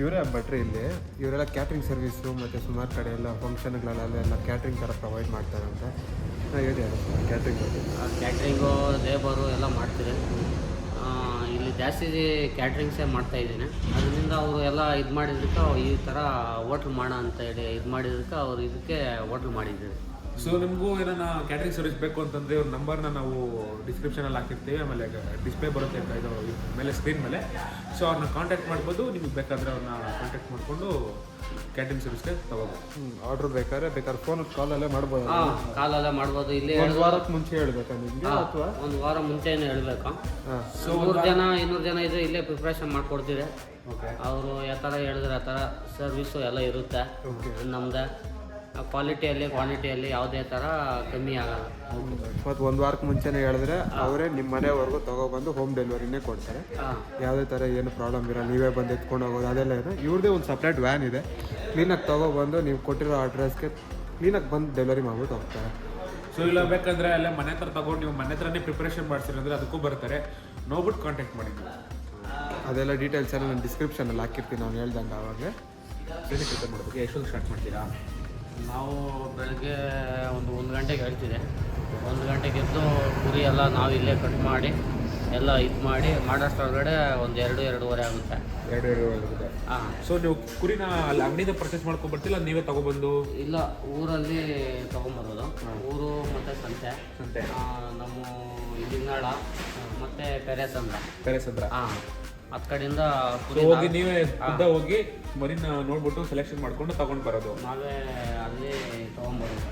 ಇವರೇ ಭಟ್ರಿ ಇಲ್ಲಿ. ಇವರೆಲ್ಲ ಕ್ಯಾಟ್ರಿಂಗ್ ಸರ್ವಿಸು ಮತ್ತು ಸುಮಾರು ಕಡೆ ಎಲ್ಲ ಫಂಕ್ಷನ್ಗಳಲ್ಲೆಲ್ಲ ಕ್ಯಾಟ್ರಿಂಗ್ ಥರ ಪ್ರೊವೈಡ್ ಮಾಡ್ತಾರಂತೆ. ಹೇಳಿ ಕ್ಯಾಟ್ರಿಂಗ್ ಬಗ್ಗೆ. ಕ್ಯಾಟ್ರಿಂಗು ಲೇಬರು ಎಲ್ಲ ಮಾಡ್ತೀರಿ ಇಲ್ಲಿ ಜಾಸ್ತಿ ಕ್ಯಾಟ್ರಿಂಗ್ಸೇ ಮಾಡ್ತಾ ಇದ್ದೀನಿ. ಅದರಿಂದ ಅವರು ಎಲ್ಲ ಇದು ಮಾಡಿದ್ದಕ್ಕೆ ಈ ಥರ ಹೋಟ್ಲ್ ಮಾಡೋಣ ಅಂತ ಹೇಳಿ ಇದು ಮಾಡಿದ್ದಕ್ಕೆ ಅವ್ರು ಇದಕ್ಕೆ ಹೋಟ್ಲ್ ಮಾಡಿದ್ದೀರಿ. ಸೊ ನಿಮಗೂ ಏನಾನ ಕ್ಯಾಟ್ರಿಂಗ್ ಸರ್ವಿಸ್ ಬೇಕು ಅಂತಂದರೆ ಇವ್ರ ನಂಬರ್ನ ನಾವು ಡಿಸ್ಕ್ರಿಪ್ಷನಲ್ಲಿ ಹಾಕಿರ್ತೀವಿ ಆಮೇಲೆ ಡಿಸ್ಪ್ಲೇ ಬರುತ್ತೆ ಅಂತ ಇದು ಮೇಲೆ ಸ್ಕ್ರೀನ್ ಮೇಲೆ. ಸೊ ಅವ್ರನ್ನ ಕಾಂಟ್ಯಾಕ್ಟ್ ಮಾಡ್ಬೋದು ನಿಮಗೆ ಬೇಕಾದರೆ ಅವ್ರನ್ನ ಕಾಂಟ್ಯಾಕ್ಟ್ ಮಾಡಿಕೊಂಡು ಕ್ಯಾಟ್ರಿಂಗ್ ಸರ್ವಿಸ್ಗೆ ತಗೋಬೋದು. ಆರ್ಡ್ರ್ ಬೇಕಾದ್ರೆ ಬೇಕಾದ್ರೆ ಫೋನ್ ಕಾಲಲ್ಲೇ ಮಾಡ್ಬೋದು. ಹಾಂ ಕಾಲೆಲ್ಲ ಮಾಡ್ಬೋದು. ಇಲ್ಲಿ ಒಂದು ವಾರಕ್ಕೆ ಮುಂಚೆ ಹೇಳ್ಬೇಕಾ ನಿಮಗೆ ಅಥವಾ? ಒಂದು ವಾರ ಮುಂಚೆನೇ ಹೇಳಬೇಕಾ. ಸೊ ನೂರು ಜನ ಇನ್ನೂರು ಜನ ಇದ್ರೆ ಇಲ್ಲೇ ಪ್ರಿಪ್ರೇಷನ್ ಮಾಡ್ಕೊಡ್ತೀವಿ. ಓಕೆ ಅವರು ಯಾವ ಥರ ಹೇಳಿದ್ರೆ ಆ ಥರ ಸರ್ವಿಸು ಎಲ್ಲ ಇರುತ್ತೆ. ನಮ್ದು. ಕ್ವಾಲಿಟಿಯಲ್ಲಿ ಕ್ವಾಂಟಿಟಿಯಲ್ಲಿ ಯಾವುದೇ ಥರ ಕಮ್ಮಿ ಆಗಲ್ಲ. ಮತ್ತು ಒಂದು ವಾರಕ್ಕೆ ಮುಂಚೆನೇ ಹೇಳಿದ್ರೆ ಅವರೇ ನಿಮ್ಮ ಮನೆವರೆಗೂ ತೊಗೊಬಂದು ಹೋಮ್ ಡೆಲಿವರಿನೇ ಕೊಡ್ತಾರೆ. ಯಾವುದೇ ಥರ ಏನು ಪ್ರಾಬ್ಲಮ್ ಇರಲ್ಲ ನೀವೇ ಬಂದು ಎತ್ಕೊಂಡು ಹೋಗೋದು ಅದೆಲ್ಲ ಇದೆ ಇವ್ರದ್ದೇ ಒಂದು ಸಪ್ರೇಟ್ ವ್ಯಾನ್ ಇದೆ. ಕ್ಲೀನಾಗಿ ತೊಗೊಬಂದು ನೀವು ಕೊಟ್ಟಿರೋ ಅಡ್ರೆಸ್ಗೆ ಕ್ಲೀನಾಗಿ ಬಂದು ಡೆಲಿವರಿ ಮಾಡ್ಬಿಟ್ಟು ಹೋಗ್ತಾರೆ. ಸೊ ಇಲ್ಲ ಬೇಕಂದ್ರೆ ಅಲ್ಲೇ ಮನೆ ಹತ್ರ ತಗೊಂಡು ನೀವು ಮನೆ ಹತ್ರನೇ ಪ್ರಿಪ್ರೇಷನ್ ಮಾಡ್ಸಿರಂದ್ರೆ ಅದಕ್ಕೂ ಬರ್ತಾರೆ ನೋಡ್ಬಿಟ್ಟು ಕಾಂಟ್ಯಾಕ್ಟ್ ಮಾಡಿ ನೀವು. ಅದೆಲ್ಲ ಡೀಟೇಲ್ಸ್ ಎಲ್ಲ ನಾನು ಡಿಸ್ಕ್ರಿಪ್ಷನಲ್ಲಿ ಹಾಕಿರ್ತೀನಿ ನಾನು ಹೇಳ್ದಂಗೆ ಆವಾಗ. ಎಷ್ಟೊಂದು ಸ್ಟಾರ್ಟ್ ಮಾಡ್ತೀರಾ? ನಾವು ಬೆಳಗ್ಗೆ ಒಂದು ಒಂದು ಗಂಟೆಗೆ ಹೇಳ್ತಿದೆ. ಒಂದು ಗಂಟೆಗೆ ಎದ್ದು ಕುರಿ ಎಲ್ಲ ನಾವು ಇಲ್ಲೇ ಕಟ್ ಮಾಡಿ ಎಲ್ಲ ಇದು ಮಾಡಿ ಮಾಡೋಷ್ಟೊಳಗಡೆ ಒಂದು ಎರಡು ಎರಡೂವರೆ ಆಗುತ್ತೆ. ಎರಡು ಎರಡು ಆಗುತ್ತೆ. ಹಾಂ. ಸೊ ನೀವು ಕುರಿನ ಅಲ್ಲಿ ಅಂಗಡಿಯಿಂದ ಪರ್ಚೇಸ್ ಮಾಡ್ಕೊಂಡು ಬರ್ತಿಲ್ಲ ನೀವೇ ತಗೊಬಂದು? ಇಲ್ಲ ಊರಲ್ಲಿ ತೊಗೊಂಬರೋದು. ಊರು ಮತ್ತು ಸಂತೆ. ಸಂತೆ. ನಮ್ಮ ಇಲ್ಲಿನಾಳ ಮತ್ತು ಪೆರೇಸ್ ಅಂತ ಪ್ಯಾಲೇಸ್ ಹತ್ರ ಹಾಂ. ಹತ್ತು ಕಡೆಯಿಂದ ಹೋಗಿ ನೀವೇ ಖುದ್ದ ಹೋಗಿ ಮರಿನ ನೋಡ್ಬಿಟ್ಟು ಸೆಲೆಕ್ಷನ್ ಮಾಡ್ಕೊಂಡು ತಗೊಂಡು ಬರೋದು. ನಾವೇ ಅಲ್ಲಿ ತೊಗೊಂಬರೋದು.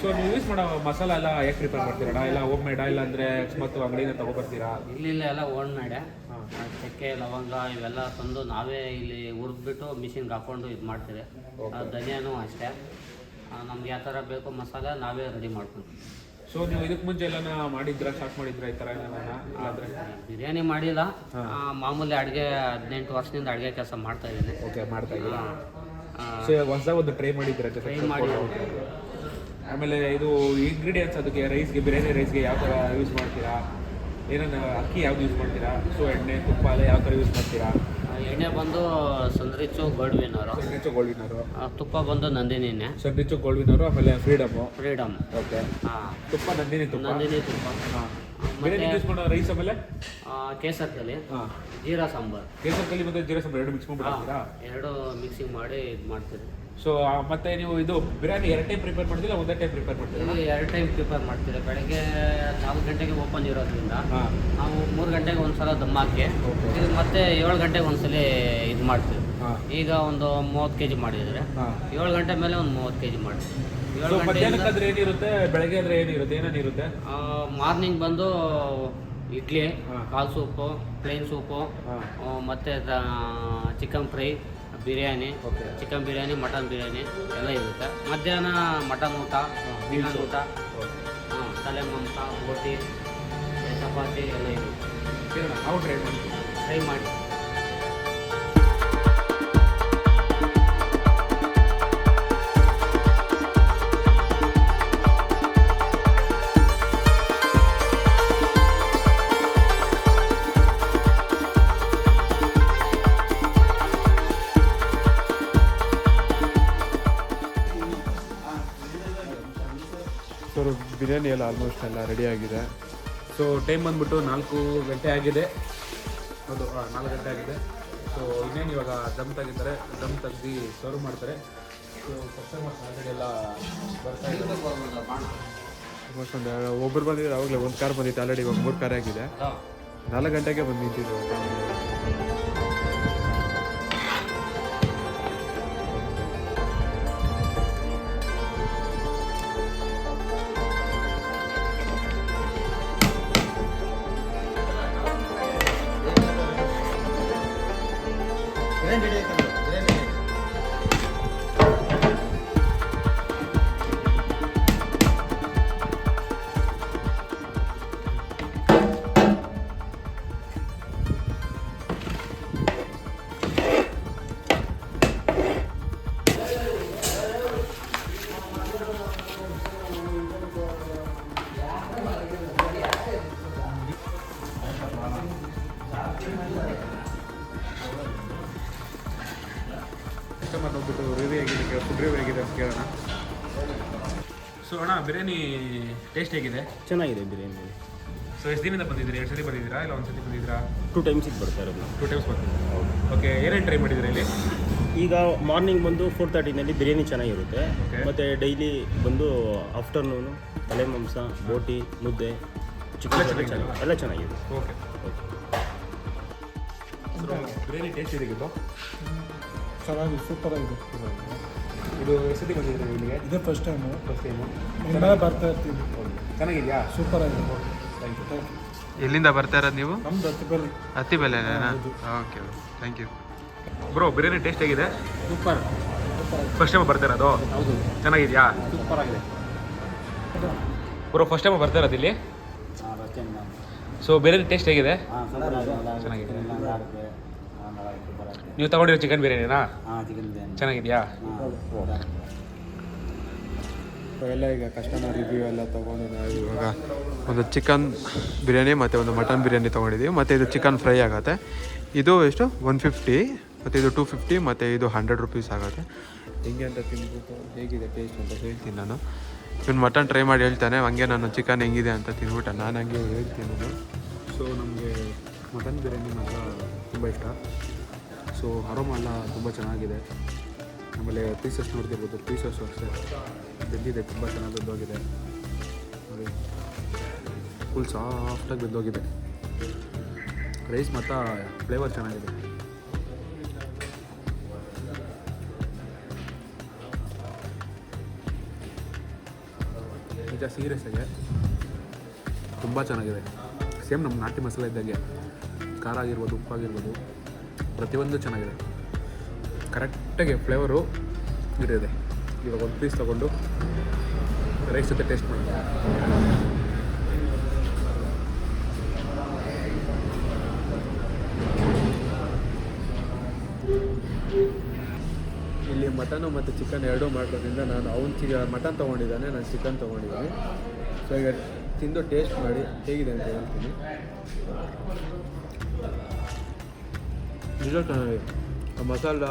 ಸೊ ನೀವು ಯೂಸ್ ಮಾಡೋ ಮಸಾಲ ಎಲ್ಲ ಹೇಗೆ ಪ್ರಿಪೇರ್ ಮಾಡ್ತೀರಾ ಇಲ್ಲ ಹೋಮ್ ಮೇಡ ಇಲ್ಲ ಅಂದ್ರೆ ಅಕಸ್ಮಾತ್ ಅಂಗಡಿಯಿಂದ ತಗೊಬರ್ತೀರಾ? ಇಲ್ಲಿ ಇಲ್ಲಿ ಎಲ್ಲ ಓನ್ ಮಾಡೆ ಚಕ್ಕೆ ಲವಂಗ ಇವೆಲ್ಲ ತಂದು ನಾವೇ ಇಲ್ಲಿ ಹುರಿದ್ಬಿಟ್ಟು ಮಿಷಿನ್ಗೆ ಹಾಕೊಂಡು ಇದು ಮಾಡ್ತೀವಿ. ಆ, ಧನಿಯಾನು ಅಷ್ಟೇ. ನಮ್ಗೆ ಯಾವ ಥರ ಬೇಕು ಮಸಾಲೆ ನಾವೇ ರೆಡಿ ಮಾಡ್ಕೊಂತೀವಿ. ಸೊ ನೀವು ಇದಕ್ಕೆ ಮುಂಚೆ ಎಲ್ಲ ಮಾಡಿದ್ರ? ಸ್ಟಾರ್ಟ್ ಮಾಡಿದ್ರಾ ಈ ಥರ ಇಲ್ಲ ಇಲ್ಲಾಂದ್ರೆ ಬಿರಿಯಾನಿ ಮಾಡಿಲ್ಲ. ಮಾಮೂಲಿ ಅಡುಗೆ ಹದಿನೆಂಟು ವರ್ಷದಿಂದ ಅಡುಗೆ ಕೆಲಸ ಮಾಡ್ತಾ ಇದ್ದೀನಿ. ಓಕೆ ಮಾಡ್ತಾ ಇದ್ದೀನಿ ಸೊ ಹೊಸದಾಗಿ ಒಂದು ಟ್ರೈ ಮಾಡಿದ್ರೆ ಟ್ರೈ ಮಾಡಿ ಆಮೇಲೆ ಇದು ಇಂಗ್ರೀಡಿಯೆಂಟ್ಸ್ ಅದಕ್ಕೆ ರೈಸ್ಗೆ ಬಿರಿಯಾನಿ ರೈಸ್ಗೆ ಯಾವ ಥರ ಯೂಸ್ ಮಾಡ್ತೀರಾ? ಏನನ್ನ ಅಕ್ಕಿ ಯಾವ್ದು ಯೂಸ್ ಮಾಡ್ತೀರಾ? ಸೊ ಎಣ್ಣೆ ತುಪ್ಪ ಎಲ್ಲ ಯಾವ ಥರ ಯೂಸ್ ಮಾಡ್ತೀರಾ? ಎಣ್ಣೆ ಬಂದು ಸಂದ್ರಿಚು ಗೋಲ್ಡ್ ವಿನ್ನರು ಸಂದ್ರಿಚು ಗೋಲ್ಡ್ ವಿನ್ನರು ತುಪ್ಪ ಬಂದು ನಂದಿನಿನೇ ಸಂದ್ರಿಚು ಗೋಲ್ಡ್ ವಿನ್ನರು ಆಮೇಲೆ ಫ್ರೀಡಮು ಫ್ರೀಡಮ್. ಓಕೆ. ಹಾಂ. ತುಪ್ಪ ನಂದಿನಿ ತುಪ್ಪ. ನಂದಿನಿ ತುಪ್ಪ. ಹಾಂ. ಬಿರಿಯಾನಿ ಯೂಸ್ ಮಾಡೋ ರೈಸ್ ಆಮೇಲೆ? ಕೇಸರ್ ಕಲಿ ಹಾಂ. ಜೀರಾ ಸಾಂಬಾರ್. ಕೇಸರ್ ಕಲಿ ಮತ್ತು ಜೀರಾ ಸಾಂಬಾರ್ ಎರಡು ಮಿಕ್ಸ್ ಮಾಡ್ಬಿಡ್ತೀರಾ ಎರಡು ಮಿಕ್ಸಿಂಗ್ ಮಾಡಿ ಇದು ಮಾಡ್ತೀವಿ ಸೊ ಮತ್ತೆ ನೀವು ಇದು ಬಿರಿಯಾನಿ ಎರಡು ಟೈಮ್ ಪ್ರಿಪೇರ್ ಮಾಡ್ತೀರಾ ಒಂದೇ ಟೈಮ್ ಪ್ರಿಪೇರ್ ಮಾಡ್ತೀರಾ? ಎರಡು ಟೈಮ್ ಪ್ರಿಪೇರ್ ಮಾಡ್ತೀರಾ. ಬೆಳಗ್ಗೆ ನಾಲ್ಕು ಗಂಟೆಗೆ ಓಪನ್ ಇರೋದ್ರಿಂದ ಹಾಂ. ನಾವು ಮೂರು ಗಂಟೆಗೆ ಒಂದ್ಸಲ ದಮ್ ಹಾಕಿ ಇದು ಮತ್ತೆ ಏಳು ಗಂಟೆಗೆ ಒಂದ್ಸಲ ಇದು ಮಾಡ್ತೀವಿ. ಹಾಂ. ಈಗ ಒಂದು ಮೂವತ್ತು ಕೆ ಜಿ ಮಾಡಿದರೆ ಹಾಂ. ಏಳು ಗಂಟೆ ಮೇಲೆ ಒಂದು ಮೂವತ್ತು ಕೆ ಜಿ ಮಾಡ್ತೀವಿ. ಏಳು ಏನಿರುತ್ತೆ? ಬೆಳಗ್ಗೆ ಏನಿರುತ್ತೆ? ಏನೇನಿರುತ್ತೆ ಮಾರ್ನಿಂಗ್ ಬಂದು ಇಡ್ಲಿ ಕಾಲು ಕಾಲ್ ಸೂಪು ಪ್ಲೇನ್ ಸೂಪು ಹಾಂ. ಆ, ಮತ್ತೆ chicken fry biryani okay chicken biryani mutton biryani ಎಲ್ಲ ಇರುತ್ತೆ. ಮಧ್ಯಾಹ್ನ ಮಟನ್ ಊಟ ಚಿಕನ್ ಊಟ ಹಾಂ ತಲೆ ಮಾಂಸ ಬೋಟಿ ಚಪಾತಿ ಎಲ್ಲ ಇರುತ್ತೆ. ನಾವು ಟ್ರೈ ಮಾಡ್ತೀವಿ. ಮಾಡಿ. ಬಿರಿಯಾನಿ ಎಲ್ಲ ಆಲ್ಮೋಸ್ಟ್ ಎಲ್ಲ ರೆಡಿ ಆಗಿದೆ. ಸೊ ಟೈಮ್ ಬಂದ್ಬಿಟ್ಟು ನಾಲ್ಕು ಗಂಟೆ ಆಗಿದೆ. ಹೌದು ನಾಲ್ಕು ಗಂಟೆ ಆಗಿದೆ. ಸೊ ಇನ್ನೇನು ಇವಾಗ ದಮ್ ತೆಗಿತಾರೆ ದಮ್ ತೆಗ್ದು ಸರ್ವ್ ಮಾಡ್ತಾರೆ. ಸೊ ಕಸ್ಟಮರ್ಸ್ ಆಲ್ರೆಡಿ ಎಲ್ಲ ಬರ್ತಾ ಇದ್ದಾರೆ ಆಲ್ಮೋಸ್ಟ್ ಒಂದು ಒಬ್ಬರು ಬಂದಿದ್ರು ಆವಾಗಲೇ ಒಂದು ಕಾರ್ ಬಂದಿತ್ತು ಆಲ್ರೆಡಿ ಇವಾಗ ಮೂರು ಕಾರ್ ಆಗಿದೆ. ನಾಲ್ಕು ಗಂಟೆಗೆ ಬಂದು ನಿಂತಿದ್ರು ಕಸ್ಟಮರ್ ಟೇಸ್ಟ್ ಹೇಗಿದೆ? ಚೆನ್ನಾಗಿದೆ ಬಿರಿಯಾನಿ. ಸೊ ಎಷ್ಟು ದಿನದಿಂದ ಬಂದಿದ್ದೀರಿ? ಎರಡು ಸತಿ ಬಂದಿದ್ದೀರಾ ಇಲ್ಲ ಒಂದು ಸತಿ ಬಂದಿದ್ದೀರಾ ಟೂ ಟೈಮ್ಸಿಗೆ ಬರ್ತಾ ಇರೋದು. ಟೂ ಟೈಮ್ಸ್ ಬಂದಿದ್ದೀರಾ? ಓಕೆ ಏನೇನು ಟ್ರೈ ಮಾಡಿದ್ದೀರಾ ಇಲ್ಲಿ? ಈಗ ಮಾರ್ನಿಂಗ್ ಬಂದು ಫೋರ್ ತರ್ಟಿನಲ್ಲಿ ಬಿರಿಯಾನಿ ಚೆನ್ನಾಗಿರುತ್ತೆ. ಮತ್ತು ಡೈಲಿ ಬಂದು ಆಫ್ಟರ್ನೂನು ತಲೆ ಮಾಂಸ ಬೋಟಿ ಮುದ್ದೆ ಚಿಕನ್ ಎಲ್ಲ ಎಲ್ಲ ಚೆನ್ನಾಗಿ ಎಲ್ಲ ಚೆನ್ನಾಗಿದೆ. ಓಕೆ ಬಿರಿಯಾನಿ ಟೇಸ್ಟ್ ಇದೆ ಚೆನ್ನಾಗಿ ಸೂಪರ್ ಆಗಿದೆ ಇದು ಎಷ್ಟು ಸತಿ ಬಂದಿದ್ದೀರಾ ಇಲ್ಲಿಗೆ? ಇದೇ ಫಸ್ಟ್ ಟೈಮು ಫಸ್ಟ್ ಟೈಮು ಇನ್ಮೇಲೆ ಬರ್ತಾ ಇರ್ತೀವಿ ಚೆನ್ನಾಗಿದೆಯಾ? ಸೂಪರ್ ಆಗಿದೆ. ಥ್ಯಾಂಕ್ ಯು ಎಲ್ಲಿಂದ ಬರ್ತಾ ಇರೋದು ನೀವು? ನಮ್ದು ಹತ್ತಿಬಲ್ಲಿ ಹತ್ತಿ ಬೆಲೆ okay thank you bro biryani taste ಆಗಿದೆ. ಸೂಪರ್ ಫಸ್ಟ್ ಟೈಮ್ ಬರ್ತಾ ಇರೋದು? ಹೌದು. ಚೆನ್ನಾಗಿದೆಯಾ? ಸೂಪರ್ ಆಗಿದೆ. ಬ್ರೋ ಫಸ್ಟ್ ಟೈಮ್ ಬರ್ತಾ ಇರೋದು ಇಲ್ಲಿ? ಸೊ ಬಿರಿಯಾನಿ ಟೇಸ್ಟ್ ಹೇಗಿದೆ? ಚೆನ್ನಾಗಿದೆ. ನೀವು ತಗೊಂಡಿರೋ ಚಿಕನ್ ಬಿರಿಯಾನಿನಾ? ಚೆನ್ನಾಗಿದೆಯಾ? ಎಲ್ಲ ಈಗ ಕಸ್ಟಮರ್ ರಿವ್ಯೂ ಎಲ್ಲ ತೊಗೊಂಡು ನಾವು ಇವಾಗ. ಒಂದು ಚಿಕನ್ ಬಿರಿಯಾನಿ ಮತ್ತು ಒಂದು ಮಟನ್ ಬಿರಿಯಾನಿ ತೊಗೊಂಡಿದ್ದೀವಿ. ಮತ್ತು ಇದು ಚಿಕನ್ ಫ್ರೈ ಆಗುತ್ತೆ. ಇದು ಎಷ್ಟು? ಒನ್ ಫಿಫ್ಟಿ ಮತ್ತು ಇದು ಟೂ ಫಿಫ್ಟಿ ಮತ್ತು ಇದು ಹಂಡ್ರೆಡ್ ರುಪೀಸ್ ಆಗುತ್ತೆ. ಹೆಂಗೆ ಅಂತ ತಿಂದ್ಬಿಟ್ಟು ಹೇಗಿದೆ ಟೇಸ್ಟ್ ಅಂತ ಹೇಳ್ತೀನಿ ನಾನು. ಇವ್ನು ಮಟನ್ ಟ್ರೈ ಮಾಡಿ ಹೇಳ್ತಾನೆ. ಹಂಗೆ ನಾನು ಚಿಕನ್ ಹೆಂಗಿದೆ ಅಂತ ತಿಂದ್ಬಿಟ್ಟು ನಾನು ಹಂಗೆ ಹೇಳ್ತೀನಿ. ನಾನು ಸೊ ನಮಗೆ ಮಟನ್ ಬಿರಿಯಾನಿ ಮಾತ್ರ ತುಂಬ ಇಷ್ಟ. ಸೊ ಅರೋಮ ಎಲ್ಲ ತುಂಬ ಚೆನ್ನಾಗಿದೆ. ಆಮೇಲೆ ಪೀಸಸ್ ನೋಡ್ತಿರ್ಬೋದು, ಪೀಸಸ್ ಅಷ್ಟೇ. ಬೆಂದಿದೆ, ತುಂಬ ಚೆನ್ನಾಗಿ ಬೆಂದೋಗಿದೆ. ನೋಡಿ. ಫುಲ್ ಸಾಫ್ಟಾಗಿ ಬೆಂದೋಗಿದೆ. ರೈಸ್ ಮತ್ತು ಫ್ಲೇವರ್ ಚೆನ್ನಾಗಿದೆ. ನಿಜ ಸೀರಿಯಸ್ ಆಗಿ. ತುಂಬ ಚೆನ್ನಾಗಿದೆ. ಸೇಮ್ ನಮ್ಮ ನಾಟಿ ಮಸಾಲೆ ಇದ್ದಾಗೆ. ಖಾರ ಆಗಿರ್ಬೋದು, ಉಪ್ಪಾಗಿರ್ಬೋದು. ಪ್ರತಿಯೊಂದು ಚೆನ್ನಾಗಿದೆ. ಕರೆಕ್ಟಾಗಿ ಫ್ಲೇವರು ಇರಿದೆ ಇವಾಗ ಒಂದು ಪೀಸ್ ತೊಗೊಂಡು ರೈಸ್ ಜೊತೆ ಟೇಸ್ಟ್ ಮಾಡಿ. ಇಲ್ಲಿ ಮಟನು ಮತ್ತು ಚಿಕನ್ ಎರಡೂ ಮಾಡೋದ್ರಿಂದ ನಾನು ಅವ್ನು ಚಿಕ ಮಟನ್ ತೊಗೊಂಡಿದ್ದಾನೆ, ನಾನು ಚಿಕನ್ ತೊಗೊಂಡಿದ್ದೀನಿ. ಸೊ ಈಗ ತಿಂದು ಟೇಸ್ಟ್ ಮಾಡಿ ಹೇಗಿದೆ ಅಂತ ಹೇಳ್ತೀನಿ. ನಿಜ ಚೆನ್ನಾಗಿದೆ ಆ ಮಸಾಲ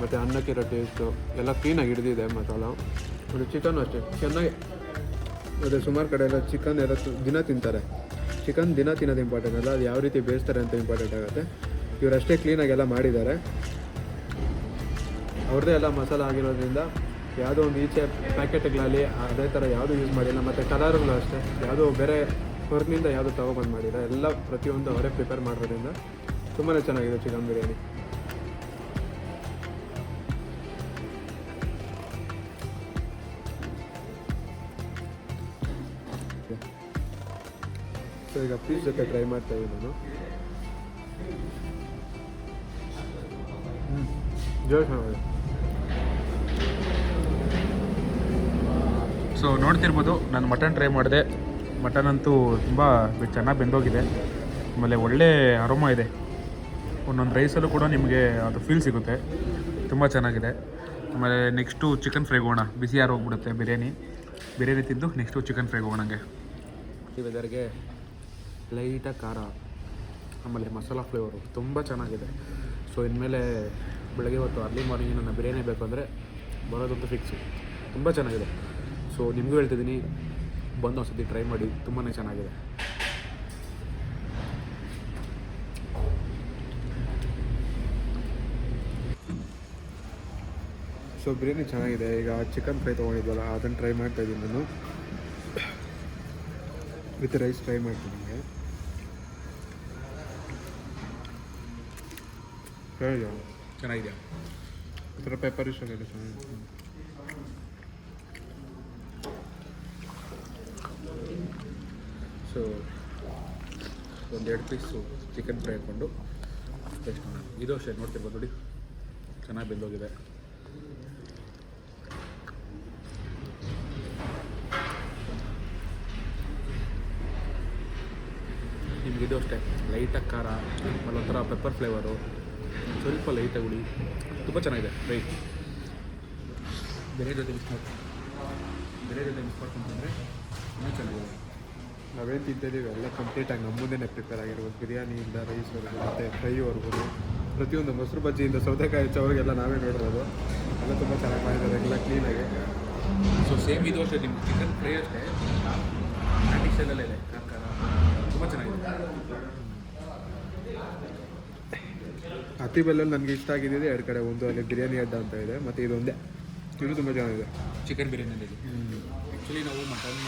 ಮತ್ತು ಅನ್ನಕ್ಕಿರೋ ಟೇಸ್ಟು ಎಲ್ಲ ಕ್ಲೀನಾಗಿ ಹಿಡಿದಿದೆ ಮಸಾಲ. ಮತ್ತು ಚಿಕನ್ ಅಷ್ಟೇ. ಚೆನ್ನಾಗಿ ಅದೇ ಸುಮಾರು ಕಡೆ ಎಲ್ಲ ಚಿಕನ್ ಎಲ್ಲ ದಿನ ತಿಂತಾರೆ. ಚಿಕನ್ ದಿನ ತಿನ್ನೋದು ಇಂಪಾರ್ಟೆಂಟ್ ಅಲ್ಲ, ಅದು ಯಾವ ರೀತಿ ಬೇಯಿಸ್ತಾರೆ ಅಂತ ಇಂಪಾರ್ಟೆಂಟ್ ಆಗುತ್ತೆ. ಇವರಷ್ಟೇ ಕ್ಲೀನಾಗಿ ಎಲ್ಲ ಮಾಡಿದ್ದಾರೆ. ಅವ್ರದ್ದೇ ಎಲ್ಲ ಮಸಾಲ ಆಗಿರೋದ್ರಿಂದ ಯಾವುದೋ ಒಂದು ಈಚೆ ಪ್ಯಾಕೆಟ್ಗಳಲ್ಲಿ ಅದೇ ಥರ ಯಾವುದೂ ಯೂಸ್ ಮಾಡಿಲ್ಲ. ಮತ್ತು ಕಲರ್ಗಳು ಅಷ್ಟೇ. ಯಾವುದೋ ಬೇರೆ ಹೊರಗಿನಿಂದ ಯಾವುದೋ ತೊಗೊಬಂದು ಮಾಡಿಲ್ಲ. ಎಲ್ಲ ಪ್ರತಿಯೊಂದು ಅವರೇ ಪ್ರಿಪೇರ್ ಮಾಡೋದ್ರಿಂದ ತುಂಬಾ ಚೆನ್ನಾಗಿದೆ ಚಿಕನ್ ಬಿರಿಯಾನಿ. ಸೊ ಈಗ ಪೀಸ್ ಜೊತೆ ಟ್ರೈ ಮಾಡ್ತಾ ಇದ್ದೀನಿ ನಾನು. ಸೊ ನೋಡ್ತಿರ್ಬೋದು, ನಾನು ಮಟನ್ ಟ್ರೈ ಮಾಡಿದೆ. ಮಟನ್ ಅಂತೂ ತುಂಬ ಚೆನ್ನಾಗಿ ಬೆಂದೋಗಿದೆ. ಆಮೇಲೆ ಒಳ್ಳೆ ಅರೋಮ ಇದೆ. ಒಂದೊಂದು ರೈಸಲ್ಲೂ ಕೂಡ ನಿಮಗೆ ಅದು ಫೀಲ್ ಸಿಗುತ್ತೆ. ತುಂಬ ಚೆನ್ನಾಗಿದೆ. ಆಮೇಲೆ ನೆಕ್ಸ್ಟು ಚಿಕನ್ ಫ್ರೈ ಹೋಗೋಣ ಬಿಸಿ ಯಾರು ಹೋಗ್ಬಿಡುತ್ತೆ ಬಿರಿಯಾನಿ. ಬಿರಿಯಾನಿ ತಿಂದು ನೆಕ್ಸ್ಟು ಚಿಕನ್ ಫ್ರೈ ಹೋಗೋಣಂಗೆ ಈ ವೆದರ್ಗೆ ಲೈಟಾಗಿ ಖಾರ. ಆಮೇಲೆ ಮಸಾಲ ಫ್ಲೇವರು ತುಂಬ ಚೆನ್ನಾಗಿದೆ. ಸೊ ಇನ್ಮೇಲೆ ಬೆಳಗ್ಗೆ ಹೊತ್ತು ಅರ್ಲಿ ಮಾರ್ನಿಂಗ್ ನನ್ನ ಬಿರಿಯಾನಿ ಬೇಕು ಅಂದರೆ ಬರೋದಂತ ಫಿಕ್ಸು ತುಂಬ ಚೆನ್ನಾಗಿದೆ. ಸೊ ನಿಮಗೂ ಹೇಳ್ತಿದ್ದೀನಿ. ಬಂದು ಒಂದು ಸತಿ ಟ್ರೈ ಮಾಡಿ. ತುಂಬಾ ಚೆನ್ನಾಗಿದೆ. ಸೊ ಬಿರಿಯಾನಿ ಚೆನ್ನಾಗಿದೆ. ಈಗ ಚಿಕನ್ ಫ್ರೈ ತೊಗೊಂಡಿದ್ವಲ್ಲ ಅದನ್ನು ಟ್ರೈ ಮಾಡ್ತಾ ಇದ್ದೀನಿ ನಾನು. ವಿತ್ ರೈಸ್ ಟ್ರೈ ಮಾಡ್ತೀನಿ ನಿಮಗೆ. ಚೆನ್ನಾಗಿದೆಯಾ? ಥರ ಪೆಪ್ಪರ್ ಇಷ್ಟ ಆಗಿದೆ ಚೆನ್ನಾಗಿದೆ. ಸೊ ಒಂದೆರಡು ಪೀಸು ಚಿಕನ್ ಫ್ರೈ ಹಾಕ್ಕೊಂಡು ಟೇಸ್ಟ್ ಮಾಡೋಣ. ಇದು ಅಷ್ಟೇ ನೋಡ್ತಿರ್ಬೋದು ನೋಡಿ. ಚೆನ್ನಾಗಿ ಬೆಂದೋಗಿದೆ ನಿಮ್ಗೆ ಇದು ಅಷ್ಟೇ. ಲೈಟಾಗಿ ಖಾರ ಆಮೇಲೆ ಒಂಥರ ಪೆಪ್ಪರ್ ಫ್ಲೇವರು ಸ್ವಲ್ಪ ಲೈಟಾಗಿ ಹುಳಿ. ತುಂಬ ಚೆನ್ನಾಗಿದೆ. ರೈಟ್ ಬೇರೆ ಜೊತೆ ಮಿಸ್ ಮಾಡಿ ಬೇರೆ ಜೊತೆ ಮಿಸ್ ಮಾಡ್ಕೊಂತಂದರೆ ಇನ್ನೂ ಚೆನ್ನಾಗಿದೆ. ನಾವೇನು ತಿಂತಿದ್ದೀವಿ ಎಲ್ಲ ಕಂಪ್ಲೀಟಾಗಿ ನಮ್ಮ ಮುಂದೆನೇ ಪ್ರಿಪೇರ್ ಆಗಿರ್ಬೋದು. ಬಿರಿಯಾನಿಯಿಂದ ರೈಸ್ವರೆಗೂ ಮತ್ತು ಫ್ರೈವರೆಗೂ ಪ್ರತಿಯೊಂದು ಮೊಸರು ಬಜ್ಜಿಯಿಂದ ಸೌತೆಕಾಯಿ ಅವ್ರಿಗೆಲ್ಲ ನಾವೇ ನೋಡ್ಬೋದು. ಎಲ್ಲ ತುಂಬ ಚೆನ್ನಾಗಿ ಮಾಡಿದ್ದಾರೆ. ಎಲ್ಲ ಕ್ಲೀನಾಗಿ ಸೊ ಸೇಮ್ ಇದು ಅಷ್ಟೇ ನಿಮ್ಮ ಚಿಕನ್ ಫ್ರೈ ಅಷ್ಟೇ. ನಾಟಿ ಇದೆ ಖಾರ ಖಾರ ತುಂಬ ಚೆನ್ನಾಗಿದೆ ಹತ್ತಿ ಬೆಲ್ಲಲ್ಲಿ ನನಗೆ ಇಷ್ಟ ಆಗಿದ್ದು ಎರಡು ಕಡೆ ಒಂದು ಅಲ್ಲಿ ಬಿರಿಯಾನಿ ಅಡ್ಡ ಅಂತ ಇದೆ ಮತ್ತು ಇದೊಂದೇ. ಇದು ತುಂಬ ಚೆನ್ನಾಗಿದೆ. ಚಿಕನ್ ಬಿರಿಯಾನಿ ಆ್ಯಕ್ಚುಲಿ ನಾವು ಮಟನ್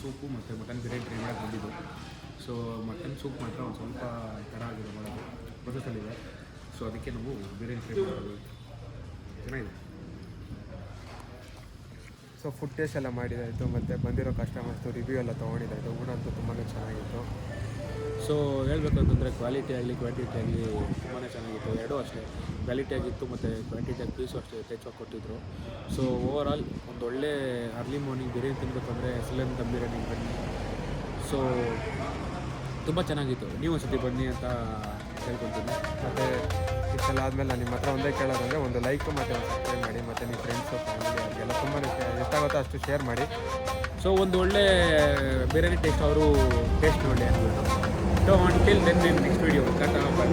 ಸೂಪು ಮತ್ತು ಮಟನ್ ಬಿರಿಯಾನಿ ಟ್ರೈ ಮಾಡಿ ಬಂದಿದ್ದು. ಸೊ ಮಟನ್ ಸೂಪ್ ಮಾತ್ರ ಒಂದು ಸ್ವಲ್ಪ ಥರ ಆಗಿದೆ ಮಾಡೋದು ಪ್ರೊಸೆಸಲ್ಲಿದೆ ಸೊ ಅದಕ್ಕೆ ನಾವು ಬಿರಿಯಾನಿ ಟ್ರೈ ಮಾಡೋದು ಚೆನ್ನಾಗಿದೆ. ಸೊ ಫುಡ್ ಟೇಸ್ಟ್ ಎಲ್ಲ ಮಾಡಿದಾಯಿತು ಮತ್ತು ಬಂದಿರೋ ಕಸ್ಟಮರ್ಸು ರಿವ್ಯೂ ಎಲ್ಲ ತೊಗೊಂಡಿದ್ದಾಯಿತು ಊಟ ಅಂತೂ ತುಂಬಾ ಚೆನ್ನಾಗಿತ್ತು. ಸೊ ಹೇಳಬೇಕು ಅಂತಂದರೆ ಕ್ವಾಲಿಟಿ ಆಗಲಿ ಕ್ವಾಂಟಿಟಿ ಆಗಲಿ ತುಂಬಾ ಚೆನ್ನಾಗಿತ್ತು. ಎರಡೂ ಅಷ್ಟೇ. ಕ್ವಾಲಿಟಿ ಆಗಿತ್ತು ಮತ್ತು ಕ್ವಾಂಟಿಟಿ ಆಗಿ ಪೀಸು ಅಷ್ಟೇ ಹೆಚ್ಚಾಗಿ ಕೊಟ್ಟಿದ್ದರು ಸೊ ಓವರ್ ಆಲ್ ಒಂದು ಒಳ್ಳೆ early morning biryani S L dum biryani ಬನ್ನಿ. ಸೊ ತುಂಬ ಚೆನ್ನಾಗಿತ್ತು. ನೀವು ಒಂದ್ಸತಿ ಬನ್ನಿ ಅಂತ ಹೇಳ್ಕೊತೀನಿ ಮತ್ತು ಇಷ್ಟೆಲ್ಲ ಆದಮೇಲೆ ನಾನು ನಿಮ್ಮ ಹತ್ರ ಒಂದೇ ಕೇಳೋದಂದರೆ ಒಂದು ಲೈಕ್ ಮತ್ತು ಒಂದು ಸಬ್ಸ್ಕ್ರೈಬ್ ಮಾಡಿ, ಮತ್ತು ನಿಮ್ಮ ಫ್ರೆಂಡ್ಸು ಫ್ಯಾಮಿಲಿ ಅವ್ರಿಗೆಲ್ಲ ತುಂಬ ಎಷ್ಟಾಗುತ್ತೋ ಅಷ್ಟು ಶೇರ್ ಮಾಡಿ. ಸೊ ಒಂದು ಒಳ್ಳೆ ಬಿರಿಯಾನಿ ಟೇಸ್ಟ್ ಅವರು ಟೇಸ್ಟ್ ನೋಡಿ ಅಂದ್ಬಿಟ್ಟು so until then next video tata bye